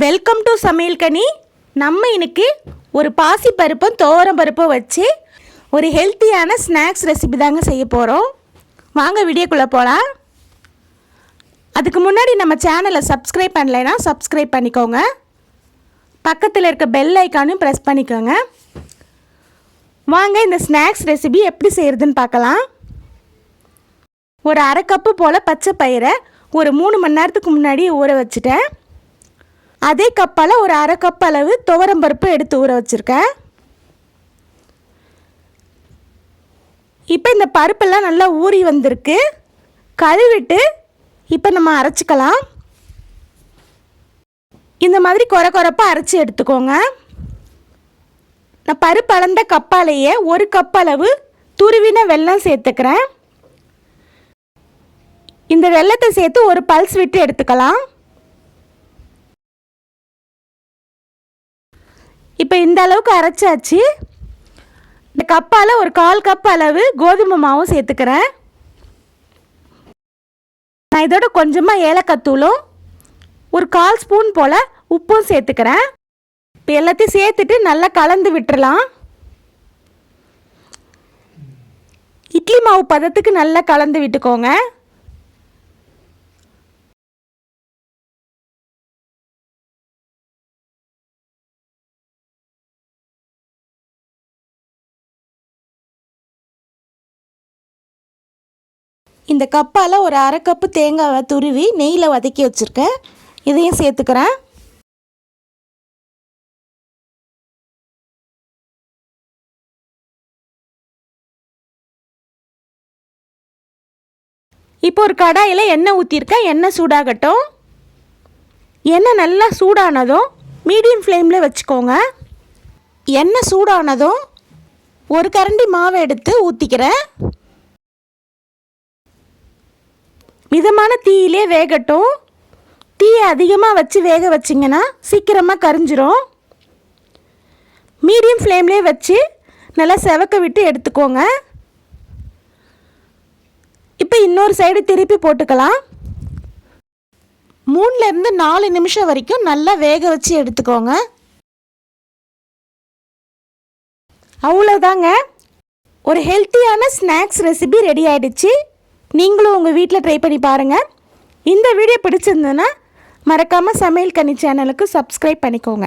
Welcome to சமையல் கனி நம்ம இன்னைக்கு ஒரு பாசி பருப்பும் துவரம் பருப்பும் வச்சு ஒரு ஹெல்த்தியான ஸ்நாக்ஸ் ரெசிபி தாங்க செய்ய போகிறோம் வாங்க வீடியோக்குள்ளே போகலாம் அதுக்கு முன்னாடி நம்ம சேனலை சப்ஸ்கிரைப் பண்ணலைன்னா சப்ஸ்கிரைப் பண்ணிக்கோங்க. பக்கத்தில் இருக்க பெல் ஐக்கானும் ப்ரெஸ் பண்ணிக்கோங்க. வாங்க இந்த ஸ்நாக்ஸ் ரெசிபி எப்படி செய்கிறதுன்னு பார்க்கலாம். ஒரு அரை கப்பு போல் பச்சை பயிரை ஒரு மூணு மணி நேரத்துக்கு முன்னாடி ஊற வச்சுட்டேன். அதே கப்பால் ஒரு அரை கப் அளவு துவரம் பருப்பு எடுத்து ஊற வச்சுருக்கேன். இப்போ இந்த பருப்பெல்லாம் நல்லா ஊறி வந்திருக்கு. கழுவிட்டு இப்போ நம்ம அரைச்சிக்கலாம். இந்த மாதிரி குறை குறைப்பாக அரைச்சி எடுத்துக்கோங்க. நான் பருப்பு அளந்த கப்பாலேயே ஒரு கப் அளவு துருவின வெல்லம் சேர்த்துக்கிறேன். இந்த வெல்லத்தை சேர்த்து ஒரு பல்ஸ் விட்டு எடுத்துக்கலாம். இப்போ இந்த அளவுக்கு அரைச்சாச்சு. இந்த கப்பால் ஒரு கால் கப் அளவு கோதுமை மாவும் சேர்த்துக்கிறேன். நான் இதோட கொஞ்சமாக ஏலக்காய் தூளும் ஒரு கால் ஸ்பூன் போல் உப்பும் சேர்த்துக்கிறேன். இப்போ எல்லாத்தையும் சேர்த்துட்டு நல்லா கலந்து விட்டுறலாம். இட்லி மாவு பதத்துக்கு நல்லா கலந்து விட்டுக்கோங்க. இந்த கப்பால் ஒரு அரை கப்பு தேங்காவை துருவி நெய்யில் வதக்கி வச்சுருக்கேன். இதையும் சேர்த்துக்கிறேன். இப்போ ஒரு கடாயில் எண்ணெய் ஊற்றிருக்கேன் எண்ணெய் சூடாகட்டும். எண்ணெய் நல்லா சூடானதும் மீடியம் ஃப்ளேமில் வச்சுக்கோங்க. எண்ணெய் சூடானதும் ஒரு கரண்டி மாவை எடுத்து ஊற்றிக்கிறேன் மிதமான தீயிலே வேகட்டும். தீயை அதிகமாக வச்சு வேக வச்சிங்கன்னா சீக்கிரமாக கரிஞ்சிரும். மீடியம் ஃப்ளேம்லேயே வச்சு நல்லா செவக்க விட்டு எடுத்துக்கோங்க. இப்போ இன்னொரு சைடு திருப்பி போட்டுக்கலாம். மூணுலேருந்து நாலு நிமிஷம் வரைக்கும் நல்லா வேக வச்சு எடுத்துக்கோங்க. அவ்வளோதாங்க ஒரு ஹெல்த்தியான ஸ்நாக்ஸ் ரெசிபி ரெடி ஆயிடுச்சு. நீங்களும் உங்கள் வீட்டில் ட்ரை பண்ணி பாருங்கள் இந்த வீடியோ பிடிச்சிருந்ததுன்னா மறக்காமல் சமையல் கனி சேனலுக்கு சப்ஸ்கிரைப் பண்ணிக்கோங்க.